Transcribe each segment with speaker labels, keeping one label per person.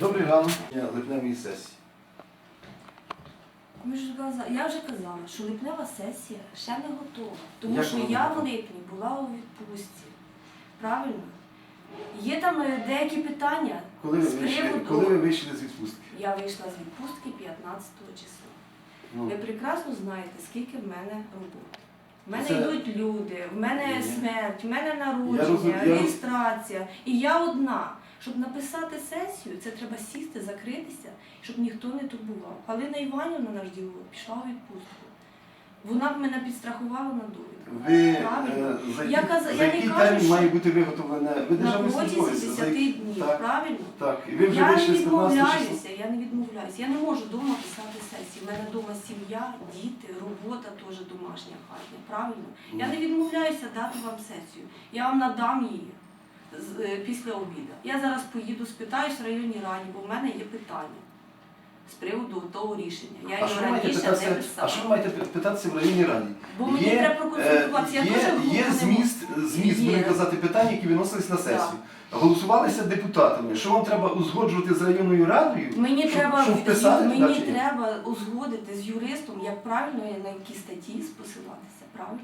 Speaker 1: Добрий ранок. Я липневої сесії.
Speaker 2: Ми ж каза- я вже казала, що липнева сесія ще не готова. Тому
Speaker 1: Як
Speaker 2: що
Speaker 1: вона
Speaker 2: я в
Speaker 1: готова?
Speaker 2: липні була у відпустці. Правильно? Є там е, деякі питання.
Speaker 1: Коли ви
Speaker 2: з
Speaker 1: вийшли,
Speaker 2: приводу-
Speaker 1: коли ви вийшли з відпустки?
Speaker 2: Я вийшла з відпустки 15 числа.
Speaker 1: Ну,
Speaker 2: Ви прекрасно знаєте, скільки в мене роботи. В мене
Speaker 1: Це-
Speaker 2: йдуть люди, в мене
Speaker 1: Ні.
Speaker 2: смерть, в мене
Speaker 1: Я
Speaker 2: народження,
Speaker 1: я
Speaker 2: реєстрація. І я одна. Щоб написати сесію, це треба сісти, закритися, щоб ніхто не турбував. Галина Іванівна, наш діло, пішла у відпустку. Вона б мене підстрахувала на довідку.
Speaker 1: ви
Speaker 2: Правильно.
Speaker 1: е, за,
Speaker 2: Я
Speaker 1: який-
Speaker 2: каза-
Speaker 1: за
Speaker 2: я не
Speaker 1: який
Speaker 2: кажу, що-
Speaker 1: має бути виготовлене? Ви
Speaker 2: На
Speaker 1: державний
Speaker 2: протязі
Speaker 1: службовець.
Speaker 2: 10
Speaker 1: За який-
Speaker 2: днів,
Speaker 1: Так,
Speaker 2: правильно?
Speaker 1: так. І ви вже
Speaker 2: Я не
Speaker 1: вийшли з 15
Speaker 2: відмовляюся, я не відмовляюся. Я не можу вдома писати сесії. У мене вдома сім'я, діти, робота теж домашня хатня. Правильно? Я не відмовляюся дати вам сесію. Я вам надам її з- е, після обіду. Я зараз поїду, спитаюсь в районній раді, бо в мене є питання з приводу того рішення. Я
Speaker 1: А
Speaker 2: його
Speaker 1: що ви маєте
Speaker 2: раніше не
Speaker 1: питатися, а що ви маєте питатися в районній раді?
Speaker 2: Бо мені треба проконсультуватися. Я
Speaker 1: е,
Speaker 2: дуже
Speaker 1: є, є
Speaker 2: не
Speaker 1: зміст, зміст
Speaker 2: Є.
Speaker 1: будемо казати, питань, які виносились на сесію. Голосувалися депутатами. Що вам треба узгоджувати з районною радою?
Speaker 2: Мені
Speaker 1: Щоб-
Speaker 2: треба
Speaker 1: щоб вписати
Speaker 2: мені
Speaker 1: туди чи ні?
Speaker 2: треба узгодити з юристом, як правильно і на які статті посилатися. Правильно?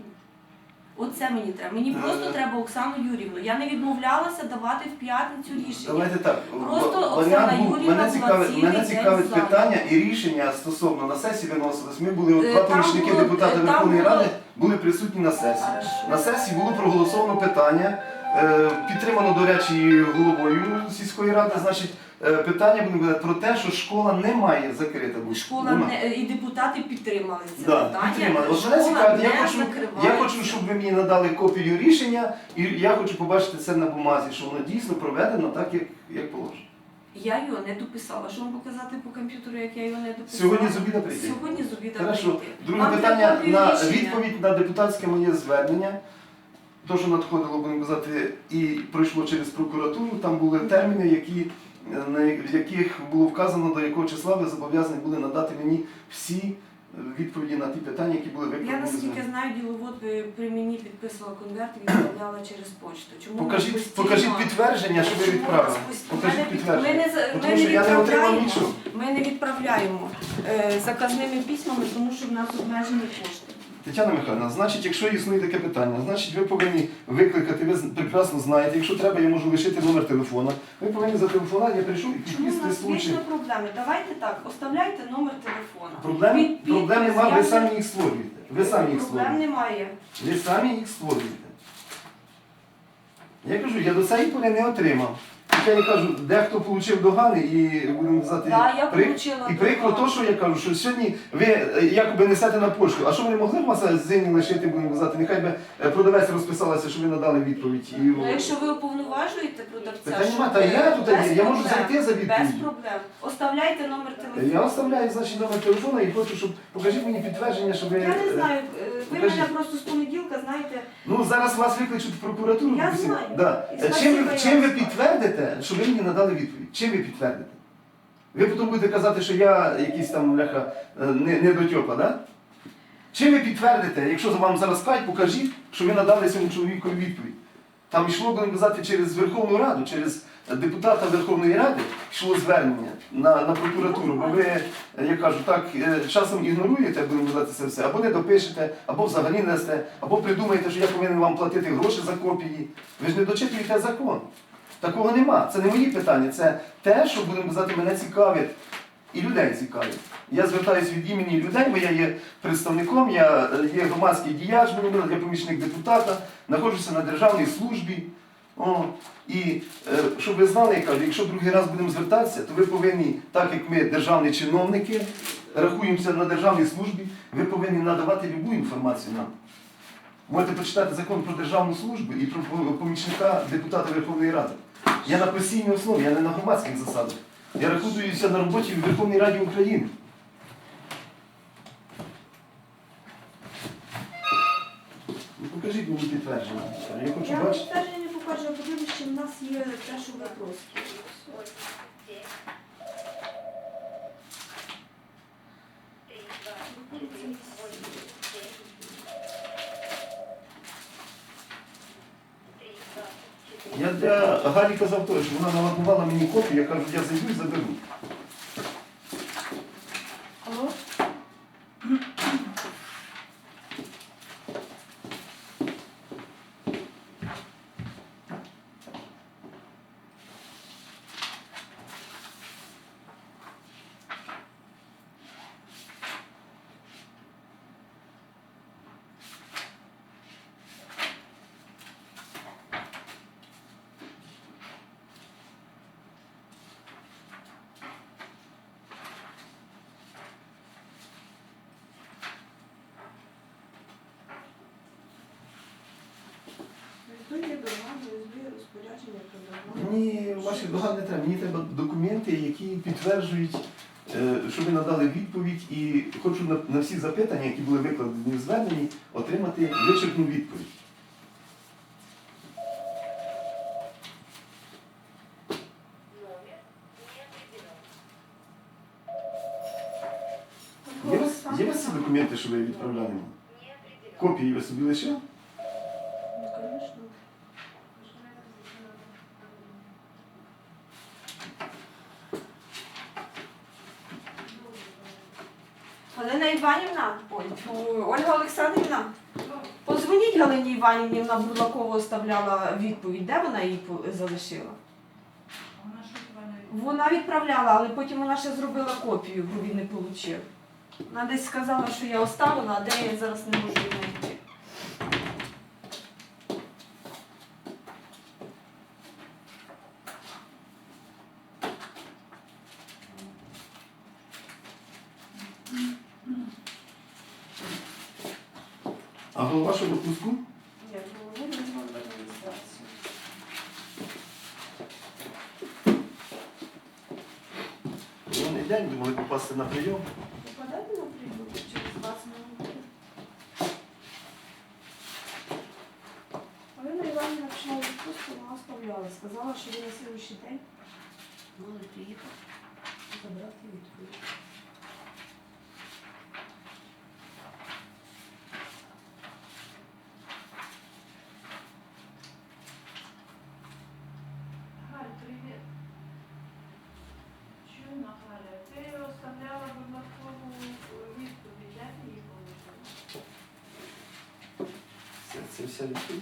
Speaker 2: Оце мені треба. Мені
Speaker 1: Е.
Speaker 2: просто треба Оксану Юрівну. Я не відмовлялася давати в п'ятницю рішення.
Speaker 1: Давайте так.
Speaker 2: Просто
Speaker 1: ва-
Speaker 2: Оксана
Speaker 1: варіант був.
Speaker 2: Юріївна
Speaker 1: Мене
Speaker 2: була
Speaker 1: цікавить,
Speaker 2: цілий
Speaker 1: мене
Speaker 2: день
Speaker 1: цікавить питання і рішення стосовно на сесії виносились. Ми були от
Speaker 2: Е,
Speaker 1: два
Speaker 2: там
Speaker 1: помічники
Speaker 2: було-
Speaker 1: депутата
Speaker 2: е, там
Speaker 1: Верховної
Speaker 2: було-
Speaker 1: Ради були присутні на сесії. На сесії було проголосовано питання, е, підтримано, до речі, головою сільської ради. Значить, е, питання казати про те, що школа не має закрита бути.
Speaker 2: Школа не і депутати підтримали це
Speaker 1: Да,
Speaker 2: питання.
Speaker 1: підтримали. От мене цікавить, я хочу, я хочу, щоб ви мені надали копію рішення, і я хочу побачити це на бумазі, що воно дійсно проведено так, як, як положено.
Speaker 2: Я його не дописала. Що вам показати по комп'ютеру, як я його не дописала?
Speaker 1: Сьогодні з обіда прийде.
Speaker 2: Сьогодні з обіда
Speaker 1: Хорошо.
Speaker 2: прийти.
Speaker 1: Друге
Speaker 2: Вам
Speaker 1: питання
Speaker 2: треба
Speaker 1: на
Speaker 2: рішення.
Speaker 1: відповідь на депутатське моє звернення. То, що надходило, будемо казати, і пройшло через прокуратуру, там були терміни, які, е, на в яких було вказано, до якого числа ви зобов'язані були надати мені всі відповіді на ті питання, які були
Speaker 2: Я
Speaker 1: викладені. в
Speaker 2: наскільки знаю, діловод ви при мені підписувала конверт і відправляла через почту. Чому
Speaker 1: Покажіть,
Speaker 2: постійно-
Speaker 1: покажіть підтвердження, що ви відправили. Покажіть підтвердження.
Speaker 2: Ми не, ми
Speaker 1: Тому що я не отримав
Speaker 2: відправляємо,
Speaker 1: нічого.
Speaker 2: ми не відправляємо е, заказними письмами, тому що в нас обмежені кошти.
Speaker 1: Тетяна Михайловна, значить, якщо існує таке питання, значить ви повинні викликати, ви прекрасно знаєте, якщо треба, я можу лишити номер телефона. Ви повинні зателефонувати, я прийшов і
Speaker 2: Чому у нас
Speaker 1: случай.
Speaker 2: проблеми? Давайте так, оставляйте номер телефона.
Speaker 1: Проблем,
Speaker 2: Під- підпис,
Speaker 1: проблем немає, ви самі їх створюєте. Ви самі їх
Speaker 2: Проблем
Speaker 1: створюєте.
Speaker 2: немає.
Speaker 1: Ви самі їх створюєте. Я кажу, я до цієї поля не отримав. Я кажу, дехто отримав догани і будемо казати,
Speaker 2: Да, я
Speaker 1: при-
Speaker 2: получила
Speaker 1: і прикро
Speaker 2: догани.
Speaker 1: то, що я кажу, що сьогодні ви е, якоби несете на пошту. А що ви не могли в магазині лишити, будемо казати, нехай би е, продавець розписалася, що ви надали відповідь. І,
Speaker 2: Ну, якщо ви уповноважуєте продавця, щоб-
Speaker 1: та я тут є, я можу
Speaker 2: проблем,
Speaker 1: зайти за
Speaker 2: Без проблем. Оставляйте номер телефону.
Speaker 1: Я оставляю значить, номер телефону і хочу, щоб покажіть мені підтвердження, що ви.
Speaker 2: Я не
Speaker 1: е,
Speaker 2: знаю, е, ви
Speaker 1: покажіть.
Speaker 2: мене просто з понеділка знаєте.
Speaker 1: Ну зараз вас викличуть в прокуратуру.
Speaker 2: Я знаю.
Speaker 1: Да.
Speaker 2: І
Speaker 1: Чим,
Speaker 2: спасибо,
Speaker 1: ви,
Speaker 2: я
Speaker 1: чим ви
Speaker 2: знаю.
Speaker 1: Підтвердите, що ви мені надали відповідь? Чим ви підтвердите? Ви потім будете казати, що я якийсь там ляха е, не, не дотьопа, да? Чим ви підтвердите, якщо вам зараз скажуть, покажіть, що ви надали цьому чоловікові відповідь. Там йшло, будемо казати, через Верховну Раду, через депутата Верховної Ради йшло звернення на, на прокуратуру, бо ви, е, я кажу, так е, часом ігноруєте, будемо казати це все, або не допишете, або взагалі не дасте, або придумаєте, що я повинен вам платити гроші за копії. Ви ж не дочитуєте закон. Такого нема. Це не мої питання, це те, що будемо казати, мене цікавить і людей цікавить. Я звертаюся від імені людей, бо я є представником, я е, є громадський діяч, я помічник депутата, знаходжуся на державній службі. О, і е, щоб ви знали, я кажу, якщо другий раз будемо звертатися, то ви повинні, так як ми державні чиновники, рахуємося на державній службі, ви повинні надавати любу інформацію нам. Можете почитати закон про державну службу і про помічника депутата Верховної Ради. Я на постійній основі, я не на громадських засадах. Я рахуюся на роботі в Верховній Раді України. Ну, покажіть мені підтвердження. Я хочу
Speaker 2: Я
Speaker 1: бачити.
Speaker 2: підтвердження не покажу, а подивлюсь, чи в нас є те, що ви просите.
Speaker 1: Я для Галі казав теж, вона наладувала мені копію, я кажу, я зайду і заберу.
Speaker 2: Алло?
Speaker 3: Хто є дорога, є розпорядження про?
Speaker 1: Мені ваші догад не треба. Мені треба документи, які підтверджують, е, що ви надали відповідь, і хочу на, на всі запитання, які були викладені в зверненні, отримати вичерпну відповідь. Є у вас, є у вас ці документи, що ви відправляли? Копії ви собі лишили?
Speaker 3: Ну, звісно.
Speaker 2: Галина Іванівна, ой, Ольга Олександрівна, позвоніть Галині Іванівні, вона Бурлакову оставляла відповідь, де вона її залишила? Вона відправляла, але потім вона ще зробила копію, бо він не отримав. Вона десь сказала, що я оставила, а де я зараз не можу знайти.
Speaker 1: А голова що допуску?
Speaker 3: Я голову в адміністрацію.
Speaker 1: Вони день думали попасти на прийом.
Speaker 3: Попадайте на прийом через 20 минут. Галина Іванівна пішла у відпустку, вона оставляла. Сказала, що ви на слідуючий день мали приїхати забрати відповідь. 76?